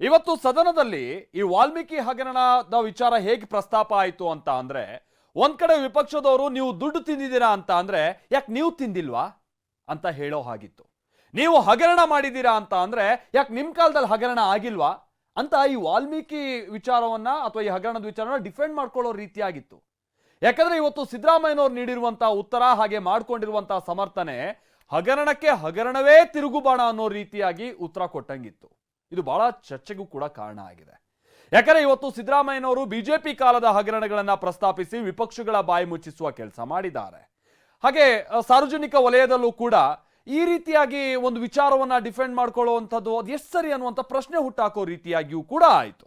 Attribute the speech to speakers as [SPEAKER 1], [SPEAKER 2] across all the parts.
[SPEAKER 1] ಇವತ್ತು ಸದನದಲ್ಲಿ ಈ ವಾಲ್ಮೀಕಿ ಹಗರಣದ ವಿಚಾರ ಹೇಗೆ ಪ್ರಸ್ತಾಪ ಆಯಿತು ಅಂತ ಅಂದ್ರೆ, ಒಂದ್ ಕಡೆ ವಿಪಕ್ಷದವರು ನೀವು ದುಡ್ಡು ತಿಂದಿದ್ದೀರಾ ಅಂತ ಅಂದ್ರೆ, ಯಾಕೆ ನೀವು ತಿಂದಿಲ್ವಾ ಅಂತ ಹೇಳೋ ಹಾಗಿತ್ತು. ನೀವು ಹಗರಣ ಮಾಡಿದ್ದೀರಾ ಅಂತ ಅಂದ್ರೆ, ಯಾಕೆ ನಿಮ್ ಕಾಲದಲ್ಲಿ ಹಗರಣ ಆಗಿಲ್ವಾ ಅಂತ ಈ ವಾಲ್ಮೀಕಿ ವಿಚಾರವನ್ನ ಅಥವಾ ಈ ಹಗರಣದ ವಿಚಾರವನ್ನ ಡಿಫೆಂಡ್ ಮಾಡ್ಕೊಳ್ಳೋ ರೀತಿಯಾಗಿತ್ತು ಯಾಕಂದ್ರೆ ಇವತ್ತು ಸಿದ್ದರಾಮಯ್ಯನವ್ರು ನೀಡಿರುವಂತಹ ಉತ್ತರ ಹಾಗೆ ಮಾಡ್ಕೊಂಡಿರುವಂತಹ ಸಮರ್ಥನೆ, ಹಗರಣಕ್ಕೆ ಹಗರಣವೇ ತಿರುಗುಬಾಣ ಅನ್ನೋ ರೀತಿಯಾಗಿ ಉತ್ತರ ಕೊಟ್ಟಂಗಿತ್ತು. ಇದು ಬಹಳ ಚರ್ಚೆಗೂ ಕೂಡ ಕಾರಣ ಆಗಿದೆ. ಯಾಕಂದ್ರೆ ಇವತ್ತು ಸಿದ್ದರಾಮಯ್ಯನವರು ಬಿಜೆಪಿ ಕಾಲದ ಹಗರಣಗಳನ್ನ ಪ್ರಸ್ತಾಪಿಸಿ ವಿಪಕ್ಷಗಳ ಬಾಯಿ ಮುಚ್ಚಿಸುವ ಕೆಲಸ ಮಾಡಿದ್ದಾರೆ. ಹಾಗೆ ಸಾರ್ವಜನಿಕ ವಲಯದಲ್ಲೂ ಕೂಡ ಈ ರೀತಿಯಾಗಿ ಒಂದು ವಿಚಾರವನ್ನ ಡಿಫೆಂಡ್ ಮಾಡ್ಕೊಳ್ಳುವಂಥದ್ದು ಅದು ಎಷ್ಟು ಸರಿ ಅನ್ನುವಂಥ ಪ್ರಶ್ನೆ ಹುಟ್ಟಾಕೋ ರೀತಿಯಾಗಿಯೂ ಕೂಡ ಆಯಿತು.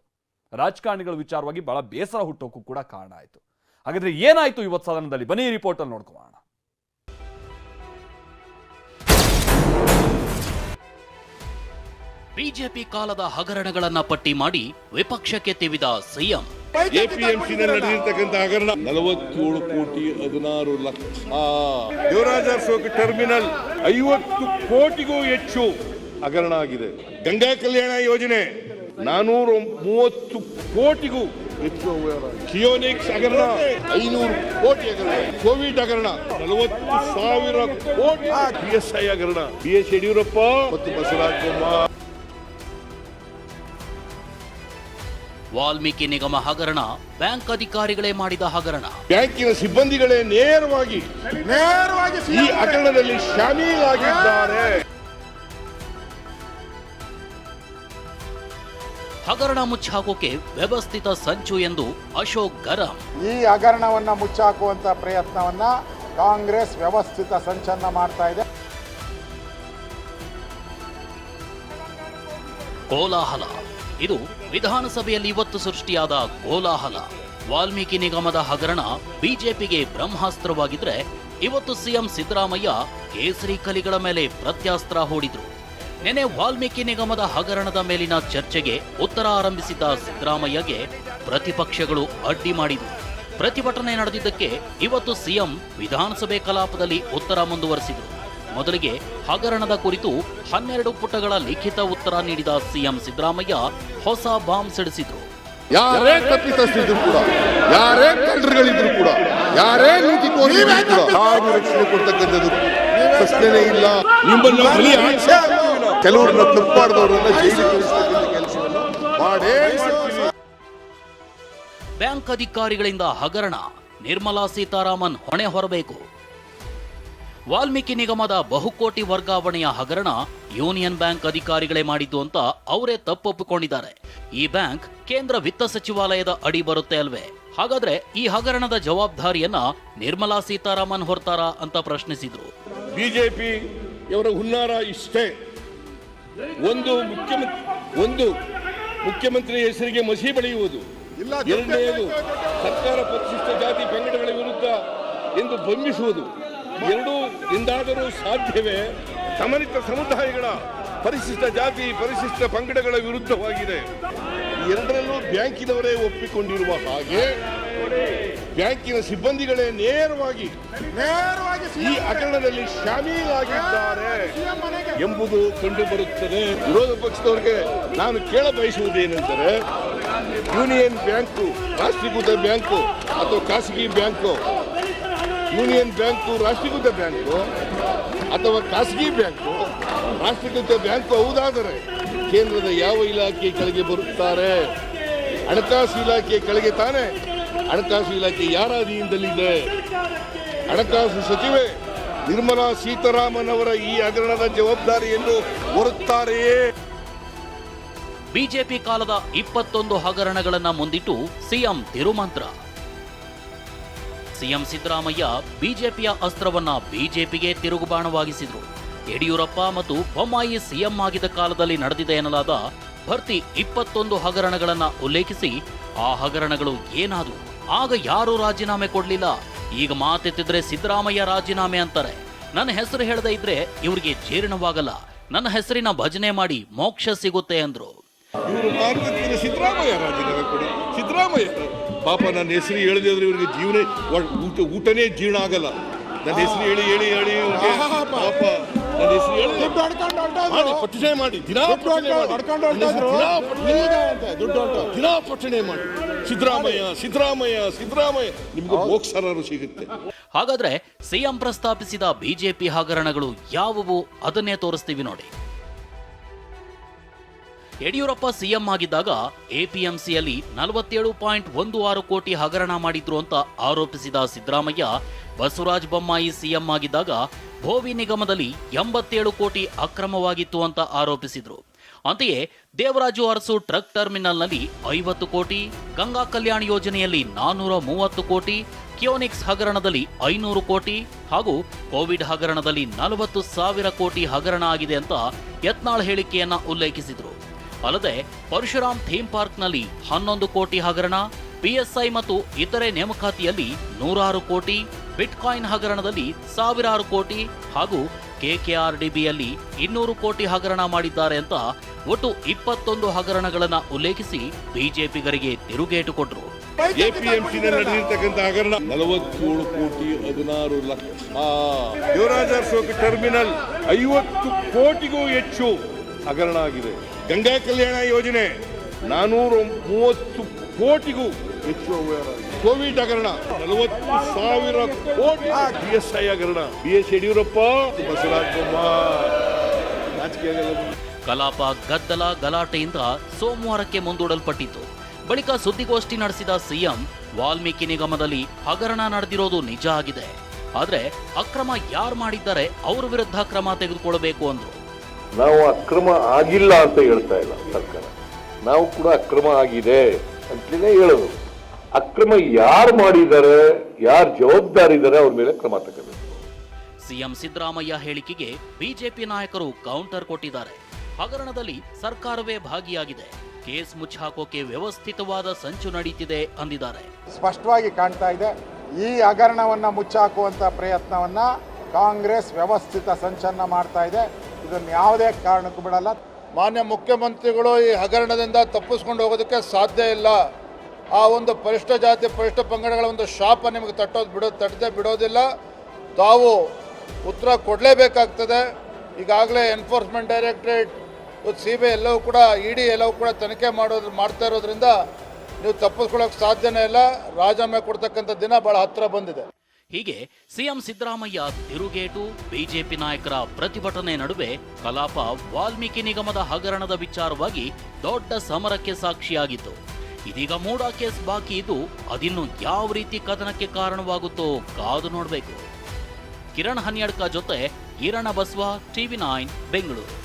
[SPEAKER 1] ರಾಜಕಾರಣಿಗಳ ವಿಚಾರವಾಗಿ ಬಹಳ ಬೇಸರ ಹುಟ್ಟೋಕ್ಕೂ ಕೂಡ ಕಾರಣ ಆಯಿತು. ಹಾಗಾದ್ರೆ ಏನಾಯ್ತು ಇವತ್ತು ಸದನದಲ್ಲಿ? ಬನ್ನಿ ರಿಪೋರ್ಟಲ್ಲಿ ನೋಡ್ಕೊಳ್ಳೋಣ
[SPEAKER 2] ಬಿಜೆಪಿ ಕಾಲದ ಹಗರಣಗಳನ್ನ ಪಟ್ಟಿ ಮಾಡಿ ವಿಪಕ್ಷಕ್ಕೆ ತಿವಿದ ಸಿಎಂ.
[SPEAKER 3] ಎಪಿಎಂಸಿ ನಡೆದಿರ್ತಕ್ಕಂಥ ಹಗರಣ. ನಲವತ್ತೇಳು ಕೋಟಿ ಹದಿನಾರು ಲಕ್ಷ. ದೇವರಾಜ ಅಶೋಕ್ ಟರ್ಮಿನಲ್ ಐವತ್ತು ಕೋಟಿಗೂ ಹೆಚ್ಚು ಹಗರಣ ಆಗಿದೆ. ಗಂಗಾ ಕಲ್ಯಾಣ ಯೋಜನೆ ನಾನೂರ ಮೂವತ್ತು ಕೋಟಿಗೂ ಹೆಚ್ಚು. ಕಿಯೋನಿಕ್ಸ್ ಹಗರಣ. ಐನೂರು ಕೋಟಿ ಹಗರಣ. ಕೋವಿಡ್ ಹಗರಣ. ನಲವತ್ತು ಸಾವಿರ ಕೋಟಿ ಬಿ ಎಸ್ ಹಗರಣ. ಬಿ ಎಸ್ ಯಡಿಯೂರಪ್ಪ ಮತ್ತು ಬಸವರಾಜ ಬೊಮ್ಮಾಯಿ.
[SPEAKER 2] ವಾಲ್ಮೀಕಿ ನಿಗಮ ಹಗರಣ ಬ್ಯಾಂಕ್ ಅಧಿಕಾರಿಗಳೇ ಮಾಡಿದ ಹಗರಣ.
[SPEAKER 3] ಬ್ಯಾಂಕಿನ ಸಿಬ್ಬಂದಿಗಳೇ ನೇರವಾಗಿ ನೇರವಾಗಿ ಈ ಹಗರಣದಲ್ಲಿ ಶಾಮೀಲಾಗಿದ್ದಾರೆ.
[SPEAKER 2] ಹಗರಣ ಮುಚ್ಚಾಕೋಕೆ ವ್ಯವಸ್ಥಿತ ಸಂಚು ಎಂದು ಅಶೋಕ್ ಗರಂ.
[SPEAKER 4] ಈ ಹಗರಣವನ್ನ ಮುಚ್ಚಾಕುವಂತ ಪ್ರಯತ್ನವನ್ನ ಕಾಂಗ್ರೆಸ್ ವ್ಯವಸ್ಥಿತ ಸಂಚನ್ನ ಮಾಡ್ತಾ ಇದೆ.
[SPEAKER 2] ಕೋಲಾಹಲ. ಇದು ವಿಧಾನಸಭೆಯಲ್ಲಿ ಇವತ್ತು ಸೃಷ್ಟಿಯಾದ ಕೋಲಾಹಲ. ವಾಲ್ಮೀಕಿ ನಿಗಮದ ಹಗರಣ ಬಿಜೆಪಿಗೆ ಬ್ರಹ್ಮಾಸ್ತ್ರವಾಗಿದ್ರೆ ಇವತ್ತು ಸಿಎಂ ಸಿದ್ದರಾಮಯ್ಯ ಕೇಸರಿ ಕಲಿಗಳ ಮೇಲೆ ಪ್ರತ್ಯಾಸ್ತ್ರ ಹೂಡಿದ್ರು. ನೆನೆ ವಾಲ್ಮೀಕಿ ನಿಗಮದ ಹಗರಣದ ಮೇಲಿನ ಚರ್ಚೆಗೆ ಉತ್ತರ ಆರಂಭಿಸಿದ್ದ ಸಿದ್ದರಾಮಯ್ಯಗೆ ಪ್ರತಿಪಕ್ಷಗಳು ಅಡ್ಡಿ ಮಾಡಿದ್ವು ಪ್ರತಿಭಟನೆ ನಡೆದಿದ್ದಕ್ಕೆ ಇವತ್ತು ಸಿಎಂ ವಿಧಾನಸಭೆ ಕಲಾಪದಲ್ಲಿ ಉತ್ತರ ಮುಂದುವರೆಸಿದರು. ಮೊದಲಿಗೆ ಹಗರಣದ ಕುರಿತು ಹನ್ನೆರಡು ಪುಟಗಳ ಲಿಖಿತ ಉತ್ತರ ನೀಡಿದ ಸಿಎಂ ಸಿದ್ದರಾಮಯ್ಯ ಹೊಸ ಬಾಂಬ್ ಸಿಡಿಸಿದ್ರು.
[SPEAKER 3] ಯಾರೇ ತಪ್ಪಿತಸ್ಥಿದ್ರು ಕೂಡ ಯಾರೇ ಕಳ್ಳರುಗಳಿದ್ರು ಕೂಡ ಯಾರೇ ನೀತಿ ಯಾರು ರಕ್ಷಣೆ ಕೊಡ್ತಕ್ಕಂಥದ್ದು ಪ್ರಶ್ನೆನೇ ಇಲ್ಲ. ಕೆಲವ್ರನ್ನ ತಪ್ಪಾಡ್ದವ್ರನ್ನ ಜೈಲಿಗೆ ಕಳಿಸ್ತಕ್ಕಂಥ ಕೆಲಸವನ್ನು ಮಾಡೇ ಮಾಡ್ತೀವಿ.
[SPEAKER 2] ಬ್ಯಾಂಕ್ ಅಧಿಕಾರಿಗಳಿಂದ ಹಗರಣ ನಿರ್ಮಲಾ ಸೀತಾರಾಮನ್ ಹೊಣೆ ಹೊರಬೇಕು. ವಾಲ್ಮೀಕಿ ನಿಗಮದ ಬಹುಕೋಟಿ ವರ್ಗಾವಣೆಯ ಹಗರಣ ಯೂನಿಯನ್ ಬ್ಯಾಂಕ್ ಅಧಿಕಾರಿಗಳೇ ಮಾಡಿದ್ದು ಅಂತ ಅವರೇ ತಪ್ಪೊಪ್ಪಿಕೊಂಡಿದ್ದಾರೆ. ಈ ಬ್ಯಾಂಕ್ ಕೇಂದ್ರ ವಿತ್ತ ಸಚಿವಾಲಯದ ಅಡಿ ಬರುತ್ತೆ ಅಲ್ವೇ? ಹಾಗಾದ್ರೆ ಈ ಹಗರಣದ ಜವಾಬ್ದಾರಿಯನ್ನ ನಿರ್ಮಲಾ ಸೀತಾರಾಮನ್ ಹೊರ್ತಾರಾ ಅಂತ ಪ್ರಶ್ನಿಸಿದ್ರು.
[SPEAKER 3] ಬಿಜೆಪಿ ಇವರ ಹುನ್ನಾರ ಇಷ್ಟೇ. ಒಂದು ಮುಖ್ಯಮಂತ್ರಿ ಒಂದು ಮುಖ್ಯಮಂತ್ರಿ ಹೆಸರಿಗೆ ಮಸಿ ಬೆಳೆಯುವುದು. ಎರಡನೆಯದು ಸರ್ಕಾರ ಪರಿಶಿಷ್ಟ ಜಾತಿ ಪಂಗಡಗಳ ವಿರುದ್ಧ ಎಂದು ಬಂಬಿಸುವುದು ಎರಡೂ ಎಂದಾದರೂ ಸಾಧ್ಯವೇ? ಸಮನಿತ ಸಮುದಾಯಗಳ ಪರಿಶಿಷ್ಟ ಜಾತಿ ಪರಿಶಿಷ್ಟ ಪಂಗಡಗಳ ವಿರುದ್ಧವಾಗಿದೆ. ಎರಡರಲ್ಲೂ ಬ್ಯಾಂಕಿನವರೇ ಒಪ್ಪಿಕೊಂಡಿರುವ ಹಾಗೆ ಬ್ಯಾಂಕಿನ ಸಿಬ್ಬಂದಿಗಳೇ ನೇರವಾಗಿ ನೇರವಾಗಿ ಈ ಹಗರಣದಲ್ಲಿ ಶಾಮೀಲಾಗಿದ್ದಾರೆ ಎಂಬುದು ಕಂಡುಬರುತ್ತದೆ ವಿರೋಧ ಪಕ್ಷದವರಿಗೆ ನಾನು ಕೇಳ ಬಯಸುವುದೇನೆಂದರೆ ಯೂನಿಯನ್ ಬ್ಯಾಂಕು ರಾಷ್ಟ್ರೀಕೃತ ಬ್ಯಾಂಕು ಅಥವಾ ಖಾಸಗಿ ಬ್ಯಾಂಕು ಯೂನಿಯನ್ ಬ್ಯಾಂಕು, ರಾಷ್ಟ್ರೀಕೃತ ಬ್ಯಾಂಕು ಅಥವಾ ಖಾಸಗಿ ಬ್ಯಾಂಕು, ರಾಷ್ಟ್ರೀಕೃತ ಬ್ಯಾಂಕು ಹೌದಾದರೆ ಕೇಂದ್ರದ ಯಾವ ಇಲಾಖೆ ಕೆಳಗೆ ಬರುತ್ತಾರೆ? ಹಣಕಾಸು ಇಲಾಖೆ ಕೆಳಗೆ ತಾನೇ? ಹಣಕಾಸು ಇಲಾಖೆ ಯಾರ ಅಧೀನದಲ್ಲಿದೆ? ಹಣಕಾಸು ಸಚಿವೆ ನಿರ್ಮಲಾ ಸೀತಾರಾಮನ್ ಅವರ ಈ ಹಗರಣದ ಜವಾಬ್ದಾರಿಯನ್ನು ಹೊರುತ್ತಾರೆಯೇ?
[SPEAKER 2] ಬಿಜೆಪಿ ಕಾಲದ ಇಪ್ಪತ್ತೊಂದು ಹಗರಣಗಳನ್ನು ಮುಂದಿಟ್ಟು ಸಿಎಂ ತಿರುಮಂತ್ರ. ಸಿಎಂ ಸಿದ್ದರಾಮಯ್ಯ ಬಿಜೆಪಿಯ ಅಸ್ತ್ರವನ್ನ ಬಿಜೆಪಿಗೆ ತಿರುಗುಬಾಣವಾಗಿಸಿದ್ರು. ಯಡಿಯೂರಪ್ಪ ಮತ್ತು ಬೊಮ್ಮಾಯಿ ಸಿಎಂ ಆಗಿದ್ದ ಕಾಲದಲ್ಲಿ ನಡೆದಿದೆ ಎನ್ನಲಾದ ಭರ್ತಿ ಇಪ್ಪತ್ತೊಂದು ಹಗರಣಗಳನ್ನ ಉಲ್ಲೇಖಿಸಿ, ಆ ಹಗರಣಗಳು ಏನಾದವು ಆಗ ಯಾರೂ ರಾಜೀನಾಮೆ ಕೊಡ್ಲಿಲ್ಲ. ಈಗ ಮಾತೆತ್ತಿದ್ರೆ ಸಿದ್ದರಾಮಯ್ಯ ರಾಜೀನಾಮೆ ಅಂತಾರೆ. ನನ್ನ ಹೆಸರು ಹೇಳದೇ ಇದ್ರೆ ಇವರಿಗೆ ಜೀರ್ಣವಾಗಲ್ಲ. ನನ್ನ ಹೆಸರಿನ ಭಜನೆ ಮಾಡಿ ಮೋಕ್ಷ ಸಿಗುತ್ತೆ ಅಂದ್ರು.
[SPEAKER 3] ಸಿದ್ದರಾಮಯ್ಯ. ಪಾಪ ನನ್ನ ಹೆಸರು ಹೇಳಿದ್ರೆ ಇವರಿಗೆ ಜೀವನ ಊಟ ಊಟನೇ ಜೀರ್ಣ ಆಗಲ್ಲ. ನನ್ನ ಹೆಸರು ಹೇಳಿ ಹೇಳಿ ಹೇಳಿ ಇವ್ರಿಗೆ ಪಾಪ. ನನ್ನ ಹೆಸರು ಹೇಳಿ.
[SPEAKER 4] ಪಟ್ಟಣೆ
[SPEAKER 3] ಮಾಡಿ ಪಠಣೆ ಮಾಡಿ. ದಿನಾ ಪಠಣೆ ಮಾಡಿ. ದಿನಾ
[SPEAKER 4] ದುಡ್ಡು
[SPEAKER 3] ಪಠಣೆ ಮಾಡಿ. ಸಿದ್ದರಾಮಯ್ಯ ಸಿದ್ದರಾಮಯ್ಯ ಸಿದ್ದರಾಮಯ್ಯ. ನಿಮ್ಗೆ ಮೋಕ್ಷರಾರು ಸಿಗುತ್ತೆ.
[SPEAKER 2] ಹಾಗಾದ್ರೆ ಸಿಎಂ ಪ್ರಸ್ತಾಪಿಸಿದ ಬಿಜೆಪಿ ಹಗರಣಗಳು ಯಾವುವು? ಅದನ್ನೇ ತೋರಿಸ್ತೀವಿ ನೋಡಿ. ಯಡಿಯೂರಪ್ಪ ಸಿಎಂ ಆಗಿದ್ದಾಗ ಎಪಿಎಂಸಿಯಲ್ಲಿ ನಲವತ್ತೇಳು ಪಾಯಿಂಟ್ ಒಂದು ಆರು ಕೋಟಿ ಹಗರಣ ಮಾಡಿದ್ರು ಅಂತ ಆರೋಪಿಸಿದ ಸಿದ್ದರಾಮಯ್ಯ, ಬಸವರಾಜ ಬೊಮ್ಮಾಯಿ ಸಿಎಂ ಆಗಿದ್ದಾಗ ಭೋವಿ ನಿಗಮದಲ್ಲಿ ಎಂಬತ್ತೇಳು ಕೋಟಿ ಅಕ್ರಮವಾಗಿತ್ತು ಅಂತ ಆರೋಪಿಸಿದ್ರು. ಅಂತೆಯೇ ದೇವರಾಜು ಅರಸು ಟ್ರಕ್ ಟರ್ಮಿನಲ್ನಲ್ಲಿ ಐವತ್ತು ಕೋಟಿ, ಗಂಗಾ ಕಲ್ಯಾಣ ಯೋಜನೆಯಲ್ಲಿ ನಾನ್ನೂರ ಮೂವತ್ತು ಕೋಟಿ, ಕ್ಯೋನಿಕ್ಸ್ ಹಗರಣದಲ್ಲಿ ಐನೂರು ಕೋಟಿ ಹಾಗೂ ಕೋವಿಡ್ ಹಗರಣದಲ್ಲಿ ನಲವತ್ತು ಸಾವಿರ ಕೋಟಿ ಹಗರಣ ಆಗಿದೆ ಅಂತ ಯತ್ನಾಳ್ ಹೇಳಿಕೆಯನ್ನ ಉಲ್ಲೇಖಿಸಿದ್ರು. ಅಲ್ಲದೆ ಪರಶುರಾಮ್ ಥೀಮ್ ಪಾರ್ಕ್ನಲ್ಲಿ ಹನ್ನೊಂದು ಕೋಟಿ ಹಗರಣ, ಪಿಎಸ್ಐ ಮತ್ತು ಇತರೆ ನೇಮಕಾತಿಯಲ್ಲಿ ನೂರಾರು ಕೋಟಿ, ಬಿಟ್ಕಾಯಿನ್ ಹಗರಣದಲ್ಲಿ ಸಾವಿರಾರು ಕೋಟಿ ಹಾಗೂ ಕೆಕೆಆರ್ಡಿಬಿಯಲ್ಲಿ ಇನ್ನೂರು ಕೋಟಿ ಹಗರಣ ಮಾಡಿದ್ದಾರೆ ಅಂತ ಒಟ್ಟು ಇಪ್ಪತ್ತೊಂದು ಹಗರಣಗಳನ್ನು ಉಲ್ಲೇಖಿಸಿ ಬಿಜೆಪಿಗರಿಗೆ ತಿರುಗೇಟು
[SPEAKER 3] ಕೊಟ್ಟರು ಹಗರಣ ನಲವತ್ತೇಳು ಕೋಟಿ ಹದಿನಾರು ಲಕ್ಷ. ಟರ್ಮಿನಲ್ ಐವತ್ತು ಕೋಟಿಗೂ ಹೆಚ್ಚು. ಹಗರಣ ಆಗಿದೆ. ಗಂಗಾ ಕಲ್ಯಾಣ ಯೋಜನೆ ನಾನೂರ ಮೂವತ್ತು ಕೋಟಿಗೂ ಹೆಚ್ಚು. ಕೋವಿಡ್ ಹಗರಣ, ನಲವತ್ತು ಸಾವಿರ ಕೋಟಿ ಬಿ ಎಸ್ ಐ ಹಗರಣ. ಬಿ ಎಸ್ ಯಡಿಯೂರಪ್ಪ, ಬಸವರಾಜ
[SPEAKER 2] ಕಲಾಪ ಗದ್ದಲ ಗಲಾಟೆಯಿಂದ ಸೋಮವಾರಕ್ಕೆ ಮುಂದೂಡಲ್ಪಟ್ಟಿತು ಬಳಿಕ ಸುದ್ದಿಗೋಷ್ಠಿ ನಡೆಸಿದ ಸಿಎಂ, ವಾಲ್ಮೀಕಿ ನಿಗಮದಲ್ಲಿ ಹಗರಣ ನಡೆದಿರೋದು ನಿಜ ಆಗಿದೆ. ಆದರೆ ಅಕ್ರಮ ಯಾರು ಮಾಡಿದ್ದಾರೆ ಅವರ ವಿರುದ್ಧ ಕ್ರಮ ತೆಗೆದುಕೊಳ್ಳಬೇಕು ಅಂದ್ರು.
[SPEAKER 5] ನಾವು ಅಕ್ರಮ ಆಗಿಲ್ಲ ಅಂತ ಹೇಳ್ತಾ ಇಲ್ಲ ಸರ್ಕಾರ. ನಾವು ಕೂಡ ಅಕ್ರಮ ಆಗಿದೆ ಅಂತಲೇ ಹೇಳೋದು. ಅಕ್ರಮ ಯಾರು ಮಾಡಿದ್ದಾರೆ ಯಾರು ಜವಾಬ್ದಾರಿ ಇದ್ದಾರೆ ಅವ್ರ ಮೇಲೆ ಕ್ರಮ ತಗೋಬೇಕು.
[SPEAKER 2] ಸಿಎಂ ಸಿದ್ದರಾಮಯ್ಯ ಹೇಳಿಕೆಗೆ ಬಿಜೆಪಿ ನಾಯಕರು ಕೌಂಟರ್ ಕೊಟ್ಟಿದ್ದಾರೆ. ಹಗರಣದಲ್ಲಿ ಸರ್ಕಾರವೇ ಭಾಗಿಯಾಗಿದೆ. ಕೇಸ್ ಮುಚ್ಚಾಕೋಕೆ ವ್ಯವಸ್ಥಿತವಾದ ಸಂಚು ನಡೀತಿದೆ ಅಂದಿದ್ದಾರೆ.
[SPEAKER 4] ಸ್ಪಷ್ಟವಾಗಿ ಕಾಣ್ತಾ ಇದೆ ಈ ಹಗರಣವನ್ನು ಮುಚ್ಚಾಕುವಂತ ಪ್ರಯತ್ನವನ್ನ ಕಾಂಗ್ರೆಸ್ ವ್ಯವಸ್ಥಿತ ಸಂಚನ್ನ ಮಾಡ್ತಾ ಇದೆ. ಇದನ್ನು ಯಾವುದೇ ಕಾರಣಕ್ಕೂ ಬಿಡಲ್ಲ.
[SPEAKER 6] ಮಾನ್ಯ ಮುಖ್ಯಮಂತ್ರಿಗಳು ಈ ಹಗರಣದಿಂದ ತಪ್ಪಿಸ್ಕೊಂಡು ಹೋಗೋದಕ್ಕೆ ಸಾಧ್ಯ ಇಲ್ಲ. ಆ ಒಂದು ಪರಿಷ್ಠ ಜಾತಿ, ಪರಿಷ್ಠ ಪಂಗಡಗಳ ಒಂದು ಶಾಪ ನಿಮಗೆ ತಟ್ಟೋದು ಬಿಡೋ, ತಟ್ಟದೆ ಬಿಡೋದಿಲ್ಲ. ತಾವು ಉತ್ತರ ಕೊಡಲೇಬೇಕಾಗ್ತದೆ. ಈಗಾಗಲೇ enforcement directorate C B I ಎಲ್ಲವೂ ಕೂಡ ಇ ಡಿ ಎಲ್ಲವೂ ಕೂಡ ತನಿಖೆ ಮಾಡೋದು, ಮಾಡ್ತಾ ಇರೋದ್ರಿಂದ ನೀವು ತಪ್ಪಿಸ್ಕೊಳ್ಳೋಕೆ ಸಾಧ್ಯನೇ ಇಲ್ಲ. ರಾಜೀನಾಮೆ ಕೊಡ್ತಕ್ಕಂಥ ದಿನ ಭಾಳ ಹತ್ತಿರ ಬಂದಿದೆ.
[SPEAKER 2] ಹೀಗೆ ಸಿಎಂ ಸಿದ್ದರಾಮಯ್ಯ ತಿರುಗೇಟು, ಬಿಜೆಪಿ ನಾಯಕರ ಪ್ರತಿಭಟನೆ ನಡುವೆ ಕಲಾಪ ವಾಲ್ಮೀಕಿ ನಿಗಮದ ಹಗರಣದ ವಿಚಾರವಾಗಿ ದೊಡ್ಡ ಸಮರಕ್ಕೆ ಸಾಕ್ಷಿಯಾಗಿತ್ತು. ಇದೀಗ ಮೂಡ ಕೇಸ್ ಬಾಕಿ ಇದ್ದು ಅದಿನ್ನು ಯಾವ ರೀತಿ ಕದನಕ್ಕೆ ಕಾರಣವಾಗುತ್ತೋ ಕಾದು ನೋಡಬೇಕು. ಕಿರಣ್ ಹನ್ಯಡ್ಕ ಜೊತೆ ಈರಣ್ಣ ಬಸ್ವಾ, ಟಿವಿ ನೈನ್, ಬೆಂಗಳೂರು.